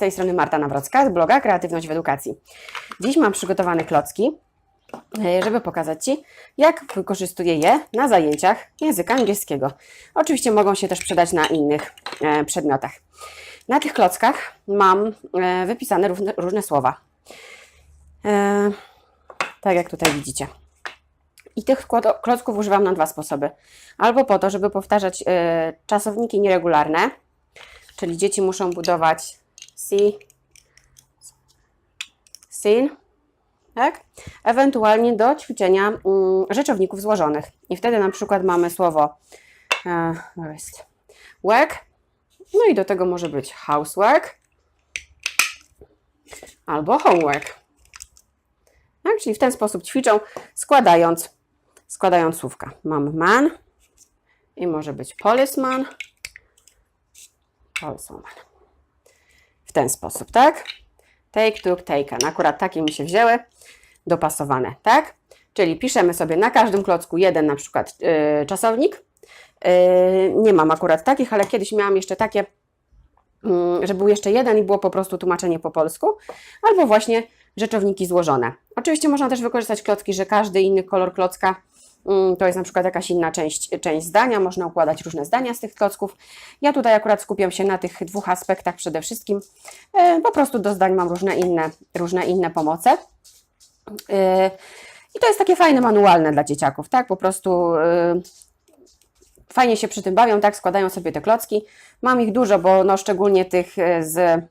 tej strony Marta Nawrocka z bloga Kreatywność w Edukacji. Dziś mam przygotowane klocki, e, żeby pokazać Ci, jak wykorzystuję je na zajęciach języka angielskiego. Oczywiście mogą się też przydać na innych e, przedmiotach. Na tych klockach mam e, wypisane różne, różne słowa. Tak jak tutaj widzicie. I tych klocków używam na dwa sposoby. Albo po to, żeby powtarzać czasowniki nieregularne, czyli dzieci muszą budować see, seen, tak? Ewentualnie do ćwiczenia mm, rzeczowników złożonych. I wtedy na przykład mamy słowo e, work, no i do tego może być housework albo homework. Tak? Czyli w ten sposób ćwiczą, składając, składając słówka. Mam man i może być policeman, W ten sposób, tak? Take, took, taken. Akurat takie mi się wzięły, dopasowane, tak? Czyli piszemy sobie na każdym klocku jeden na przykład yy, czasownik. Yy, nie mam akurat takich, ale kiedyś miałam jeszcze takie, yy, że był jeszcze jeden i było po prostu tłumaczenie po polsku, albo właśnie rzeczowniki złożone. Oczywiście można też wykorzystać klocki, że każdy inny kolor klocka to jest na przykład jakaś inna część, część zdania, można układać różne zdania z tych klocków. Ja tutaj akurat skupiam się na tych dwóch aspektach przede wszystkim. E, Po prostu do zdań mam różne inne, różne inne pomoce. E, I to jest takie fajne, manualne dla dzieciaków, tak? Po prostu e, fajnie się przy tym bawią, tak? Składają sobie te klocki. Mam ich dużo, bo no szczególnie tych z mm,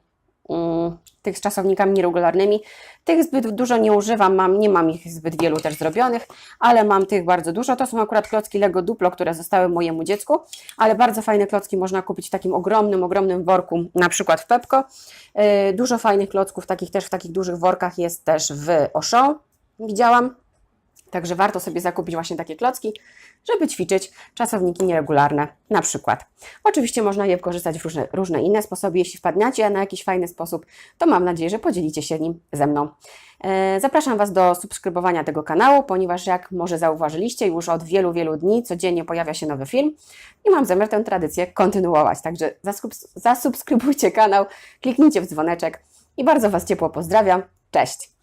tych z czasownikami nieregularnymi. Tych zbyt dużo nie używam, mam, nie mam ich zbyt wielu też zrobionych, ale mam tych bardzo dużo. To są akurat klocki Lego Duplo, które zostały mojemu dziecku, ale bardzo fajne klocki można kupić w takim ogromnym, ogromnym worku, na przykład w Pepko. Yy, Dużo fajnych klocków, takich też w takich dużych workach jest też w Auchan, widziałam. Także warto sobie zakupić właśnie takie klocki, żeby ćwiczyć czasowniki nieregularne na przykład. Oczywiście można je wykorzystać w różne, różne inne sposoby. Jeśli wpadniecie na jakiś fajny sposób, to mam nadzieję, że podzielicie się nim ze mną. E, Zapraszam Was do subskrybowania tego kanału, ponieważ jak może zauważyliście, już od wielu, wielu dni codziennie pojawia się nowy film i mam zamiar tę tradycję kontynuować. Także zasubs- zasubskrybujcie kanał, kliknijcie w dzwoneczek i bardzo Was ciepło pozdrawiam. Cześć!